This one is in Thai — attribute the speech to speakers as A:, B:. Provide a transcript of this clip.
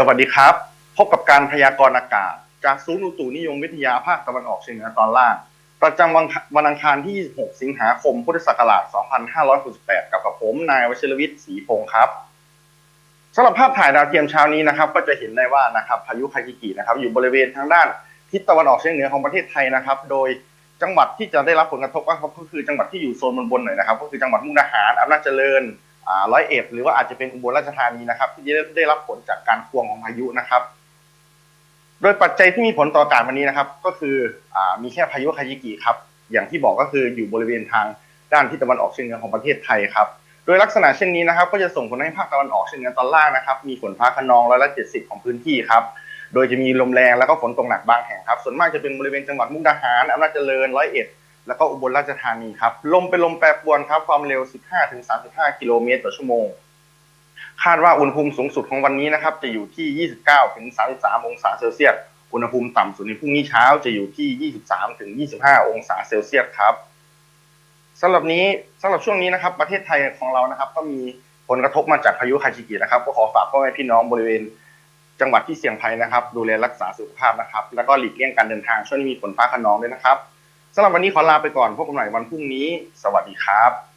A: สวัสดีครับ พบกับการพยากรณ์อากาศ จากศูนย์อุตุนิยมวิทยาภาคตะวันออกเฉียงเหนือตอนล่าง ประจำวันวันอังคารที่ 26 สิงหาคม พุทธศักราช 2568 กับกับผม นายวชิรวิทย์ศรีพงศ์ครับสำหรับภาพถ่ายดาวเทียมเช้านี้นะครับ ก็จะเห็นได้ว่านะครับพายุคากิกินะครับ อยู่บริเวณทางด้านทิศตะวันออกเฉียงเหนือของประเทศไทยนะครับ โดยจังหวัดที่จะได้รับผลกระทบก็คือจังหวัดที่อยู่โซนบนๆหน่อยนะครับ ก็คือจังหวัดมุกดาหารอำนาจเจริญ ร้อยเอ็ดหรือว่าอาจจะเป็นอุบลราชธานีนะครับ ที่ได้ได้รับผลจากการควงของพายุนะครับ โดยปัจจัยที่มีผลต่ออากาศวันนี้นะครับ ก็คืออมีแค่พายุคายิกิครับ อย่างที่บอกก็คืออยู่บริเวณทางด้านทิศตะวันออกเฉียงเหนือของประเทศไทยครับ โดยลักษณะเช่นนี้นะครับ ก็จะส่งผลให้ภาคตะวันออกเฉียงเหนือตอนล่างนะครับ มีฝนฟ้าคะนองร้อยละเจ็ดสิบของพื้นที่ครับโดยจะมีลมแรงแล้วก็ฝนตกหนักบางแห่งครับ ส่วนมากจะเป็นบริเวณจังหวัดมุกดาหารอำนาจเจริญร้อยเอ็ด แล้วก็อุบลราชธานีครับ ลมเป็นลมแปรปรวนครับ ความเร็ว 15-35 กิโลเมตรต่อชั่วโมง คาดว่าอุณหภูมิสูงสุดของวันนี้นะครับ จะอยู่ที่ 29-33 องศาเซลเซียส อุณหภูมิต่ำสุดในพรุ่งนี้เช้าจะอยู่ที่ 23-25 องศาเซลเซียสครับสำหรับนี้สำหรับช่วงนี้นะครับ ประเทศไทยของเรานะครับ ก็มีผลกระทบมาจากพายุคาชิกินะครับ ก็ขอฝากพ่อแม่พี่น้องบริเวณจังหวัดที่เสี่ยงภัยนะครับ ดูแลรักษาสุขภาพนะครับ แล้วก็หลีกเลี่ยงการเดินทางช่วงนี้มีฝนฟ้าคะนองด้วยนะครับ สำหรับวันนี้ขอลาไปก่อนพบกันใหม่วันพรุ่งนี้ สวัสดีครับ